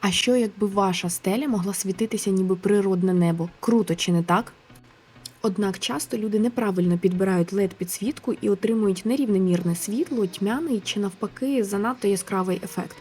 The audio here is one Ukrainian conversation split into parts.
А що якби ваша стеля могла світитися ніби природне небо? Круто, чи не так? Однак часто люди неправильно підбирають led підсвітку і отримують нерівномірне світло, тьмяний чи навпаки занадто яскравий ефект.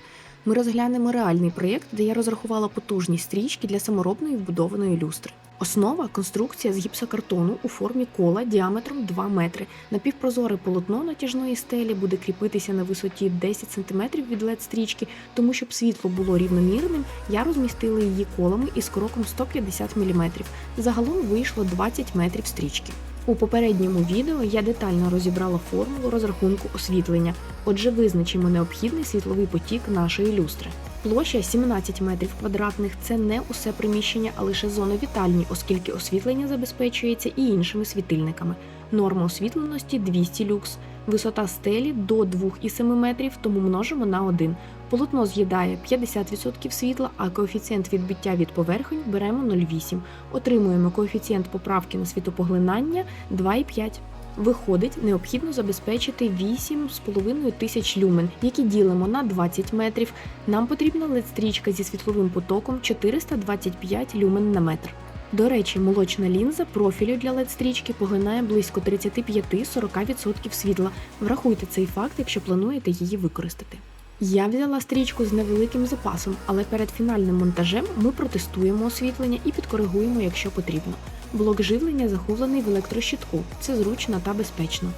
Ми розглянемо реальний проєкт, де я розрахувала потужні стрічки для саморобної вбудованої люстри. Основа конструкція з гіпсокартону у формі кола діаметром 2 метри. Напівпрозоре полотно натяжної стелі буде кріпитися на висоті 10 см від led стрічки, тому щоб світло було рівномірним, я розмістила її колами із кроком 150 мм. Загалом вийшло 20 метрів стрічки. У попередньому відео я детально розібрала формулу розрахунку освітлення. Отже, визначимо необхідний світловий потік нашої люстри. Площа 17 метрів квадратних це не усе приміщення, а лише зони вітальні, оскільки освітлення забезпечується і іншими світильниками. Норма освітленості 200 люкс, висота стелі до 2,7 метрів, тому множимо на 1. Полотно з'їдає 50% світла, а коефіцієнт відбиття від поверхонь беремо 0,8. Отримуємо коефіцієнт поправки на світопоглинання 2,5. Виходить, необхідно забезпечити 8,5 тисяч люмен, які ділимо на 20 метрів. Нам потрібна LED-стрічка зі світловим потоком 425 люмен на метр. До речі, молочна лінза профілю для LED-стрічки поглинає близько 35-40% світла. Врахуйте цей факт, якщо плануєте її використати. Я взяла стрічку з невеликим запасом, але перед фінальним монтажем ми протестуємо освітлення і підкоригуємо, якщо потрібно. Блок живлення захований в електрощитку. Це зручно та безпечно.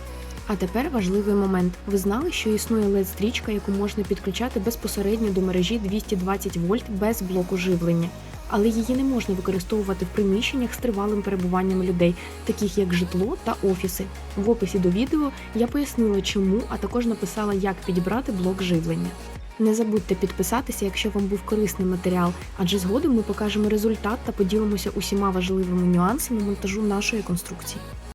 А тепер важливий момент. Ви знали, що існує LED-стрічка, яку можна підключати безпосередньо до мережі 220 вольт без блоку живлення. Але її не можна використовувати в приміщеннях з тривалим перебуванням людей, таких як житло та офіси. В описі до відео я пояснила, чому, а також написала, як підібрати блок живлення. Не забудьте підписатися, якщо вам був корисний матеріал, адже згодом ми покажемо результат та поділимося усіма важливими нюансами монтажу нашої конструкції.